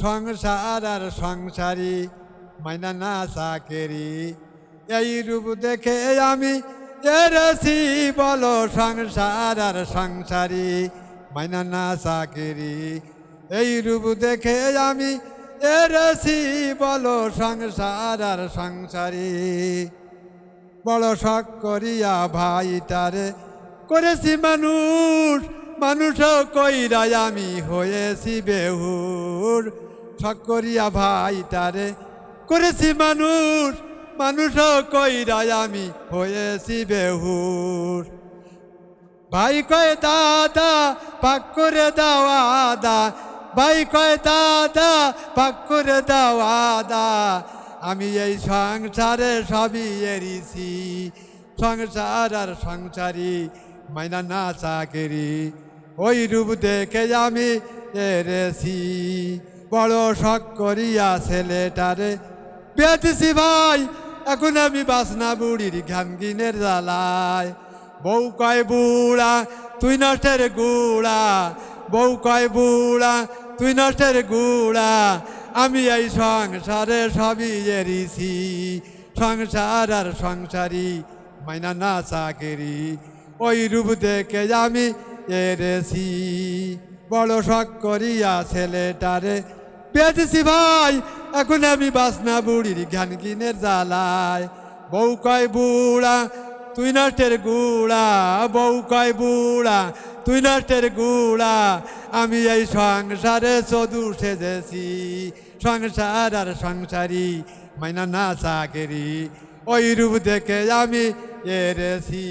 সংসার আর সংসারী, মাইনা না চাকেরি। এই রূপ দেখে আমি এরেছি বলো সংসার আর সংসারী, মাইনা না চাকেরি। এই রূপ দেখে আমি এরেছি বলো সংসার আর সংসারী। বড় শখ করিয়া ভাইটারে করেছি মানুষ মানুষও কইরাই আমি হয়েছি বেহুর। শখ ভাই তারে করেছি মানুষ, মানুষও কইরাই আমি হয়েছি বেহুর। ভাই কয়, দাদা, পাক করে দাওয়া দা ভাই কয়, দাদা, পাক করে দাওয়া দা আমি এই সংসারে সবই এরিছি, সংসার আর সংসারী মাইনা না চাকেরি। ওই রূপ দেখে আমি এরেছি। বড় শখ করিয়া ছেলেটারে বেঁচেছি ভাই, এখন আমি বাসনা বুড়ির ঘামগিনের জ্বালায়। বউ কয়, বুড়া, তুই নষ্টের গুড়া। বউ কয়, বুড়া, তুই নষ্টের গুড়া। আমি এই সংসারে সবই এরিছি। সংসার আর সংসারী মাইনা না চাকেরি। ওই রূপ দেখে আমি এরেছি। বড় শখ করিয়া ছেলেটারে পেয়েছি ভাই। এখন আমি বাসনা বুড়ির ঘান কিনের জ্বালায়। বউ কয়, বুড়া, তুই নষ্টের গুড়া। বউ কয়, বুড়া, তুই নষ্টের গুড়া। আমি এই সংসারে চদু সেজেছি। সংসার আর সংসারী মাইনা না চাকেরি। ওই রূপ দেখে আমি এরেছি।